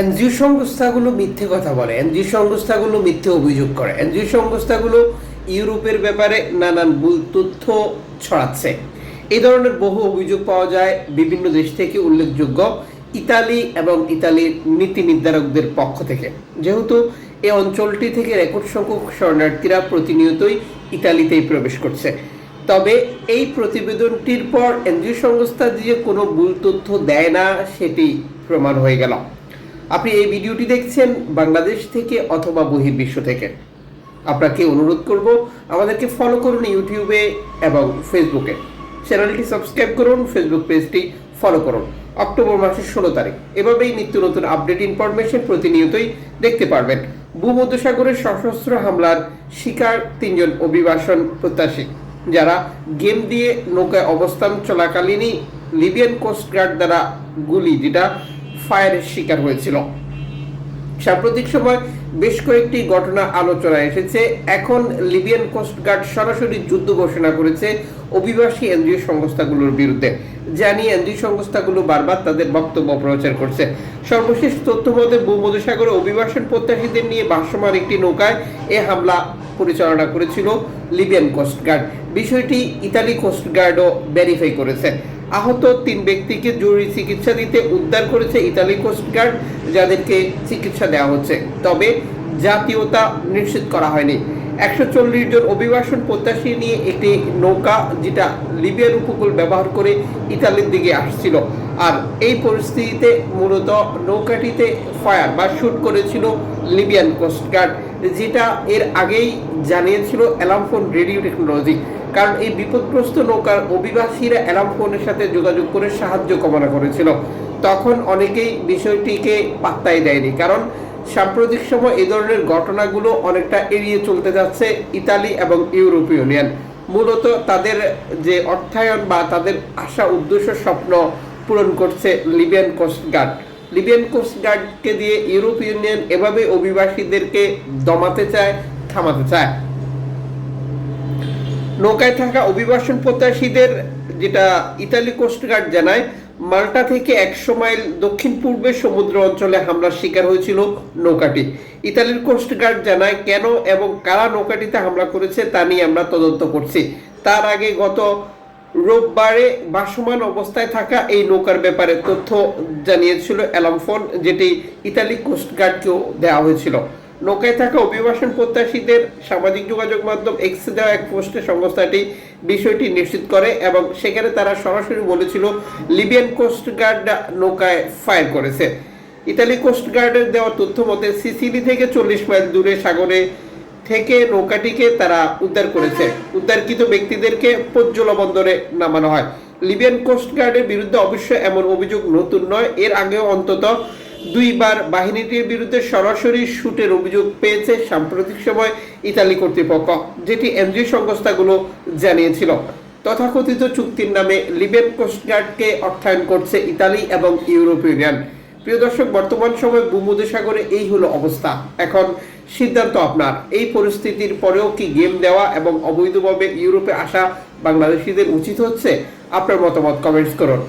NGO সংস্থাগুলো মিথ্যে কথা বলে, এনজিও সংস্থাগুলো মিথ্যে অভিযোগ করে, এনজিও সংস্থাগুলো ইউরোপের ব্যাপারে নানান ভুল তথ্য ছড়াচ্ছে। এই ধরনের বহু অভিযোগ পাওয়া যায় বিভিন্ন দেশ থেকে উল্লেখযোগ্য ইতালি এবং ইতালির নীতি নির্ধারকদের পক্ষ থেকে। যেহেতু এই অঞ্চলটি থেকে রেকর্ড সংখ্যক শরণার্থীরা প্রতিনিয়তই ইতালিতেই প্রবেশ করছে। তবে এই প্রতিবেদনটির পর এনজিও সংস্থা যে কোনো ভুল তথ্য দেয় না, সেটি প্রমাণ হয়ে গেল। আপনি এই ভিডিওটি দেখছেন বাংলাদেশ থেকে অথবা বহির্বিশ্ব থেকে। আপনাকে অনুরোধ করব আমাদেরকে ফলো করুন ইউটিউবে এবং ফেসবুকে চ্যানেলটি সাবস্ক্রাইব করুন ফেসবুক পেজটি ফলো করুন। অক্টোবর মাসের ষোলো তারিখ। এভাবেই নিত্য নতুন আপডেট ইনফরমেশন প্রতিনিয়তই দেখতে পারবেন। ভূমধ্যসাগরের সশস্ত্র হামলার শিকার তিনজন অভিবাসন প্রত্যাশী, যারা গেম দিয়ে নৌকায় অবস্থান চলাকালীনই লিবিয়ান কোস্টগার্ড দ্বারা গুলি, যেটা ফায়ারের শিকার হয়েছিল। সাম্প্রতিক সময় বেশ কয়েকটি ঘটনা আলোচনায় এসেছে। এখন লিবিয়ান কোস্টগার্ড সরাসরি যুদ্ধ ঘোষণা করেছে অভিবাসী এনজিও সংস্থাগুলোর বিরুদ্ধে। জানিয়ে এনজিও সংস্থাগুলো বারবার তাদের বক্তব্য প্রচার করছে। সর্বশেষ তথ্য মতে, ভূমধ্যসাগরে অভিবাসন প্রত্যাশীদের নিয়ে ভাসমান একটি নৌকায় এ হামলা পরিচালনা করেছিল লিবিয়ান কোস্টগার্ড বিষয়টি ইতালি কোস্টগার্ডও ভেরিফাই করেছে। আহত তিন ব্যক্তিকে জরুরি চিকিৎসা দিতে উদ্ধার করেছে ইতালি কোস্টগার্ড যাদেরকে চিকিৎসা দেওয়া হচ্ছে। তবে জাতীয়তা নিশ্চিত করা হয়নি। একশো চল্লিশ জন অভিবাসন প্রত্যাশী নিয়ে একটি নৌকা, যেটা লিবিয়ার উপকূল ব্যবহার করে ইতালির দিকে আসছিল। আর এই পরিস্থিতিতে মূলত নৌকাটিতে ফায়ার বা শুট করেছিল লিবিয়ান কোস্টগার্ড যেটা এর আগেই জানিয়েছিল অ্যালামফোন রেডিও টেকনোলজি। কারণ এই বিপদগ্রস্ত নৌকার অভিবাসীরা অ্যালার্ম ফোনের সাথে যোগাযোগ করে সাহায্য কামনা করেছিল। তখন অনেকেই বিষয়টিকে পাত্তাই দেয়নি। কারণ সাম্প্রতিক সময় এই ধরনের ঘটনাগুলো অনেকটা এড়িয়ে চলতে যাচ্ছে ইতালি এবং ইউরোপীয় ইউনিয়ন। মূলত তাদের যে অর্থায়ন বা তাদের আশা, উদ্দেশ্য, স্বপ্ন পূরণ করছে লিবিয়ান কোস্টগার্ড লিবিয়ান কোস্টগার্ডকে দিয়ে ইউরোপ ইউনিয়ন এভাবে অভিবাসীদেরকে দমাতে চায়, থামাতে চায়। নৌকায় থাকা অভিবাসন প্রত্যাশীদের, যেটা ইতালি কোস্টগার্ড জানায় মাল্টা থেকে একশো মাইল দক্ষিণ পূর্বে সমুদ্র অঞ্চলে হামলার শিকার হয়েছিল নৌকাটি। ইতালির কোস্টগার্ড জানায় কেন এবং কারা নৌকাটিতে হামলা করেছে তা নিয়ে আমরা তদন্ত করছি। তার আগে গত রোববারে বাসমান অবস্থায় থাকা এই নৌকার ব্যাপারে তথ্য জানিয়েছিল অ্যালামফোন যেটি ইতালি কোস্টগার্ডকেও দেওয়া হয়েছিল। নৌকায় থাকা অভিবাসন প্রত্যাশীদের সামাজিক যোগাযোগ মাধ্যম এক্সে দেওয়া এক পোস্টে সংস্থাটি বিষয়টি নিশ্চিত করে এবং সেখানে তারা সরাসরি বলেছিল, লিবিয়ান কোস্টগার্ড নৌকায় ফায়ার করেছে। ইতালি কোস্টগার্ডের দেওয়া তথ্য মতে, সিসিলি থেকে চল্লিশ মাইল দূরে সাগরে থেকে নৌকাটিকে তারা উদ্ধার করেছে। উদ্ধারকৃত ব্যক্তিদেরকে পজ্জলা বন্দরে নামানো হয়। লিবিয়ান কোস্টগার্ডের বিরুদ্ধে অবশ্য এমন অভিযোগ নতুন নয়। এর আগেও অন্তত দুইবার বাহিনীটির বিরুদ্ধে সরাসরি শুটের অভিযোগ পেয়েছে সাম্প্রতিক সময় ইতালি কর্তৃপক্ষ, যেটি এনজিও সংস্থাগুলো জানিয়েছিল। তথাকথিত চুক্তির নামে লিবেন কোস্টগার্ডকে অর্থায়ন করছে ইতালি এবং ইউরোপীয় ইউনিয়ন। প্রিয় দর্শক, বর্তমান সময় ভূমধ্যসাগরে এই হলো অবস্থা। এখন সিদ্ধান্ত আপনার। এই পরিস্থিতির পরেও কি গেম দেওয়া এবং অবৈধভাবে ইউরোপে আসা বাংলাদেশিদের উচিত হচ্ছে? আপনার মতামত কমেন্টস করুন।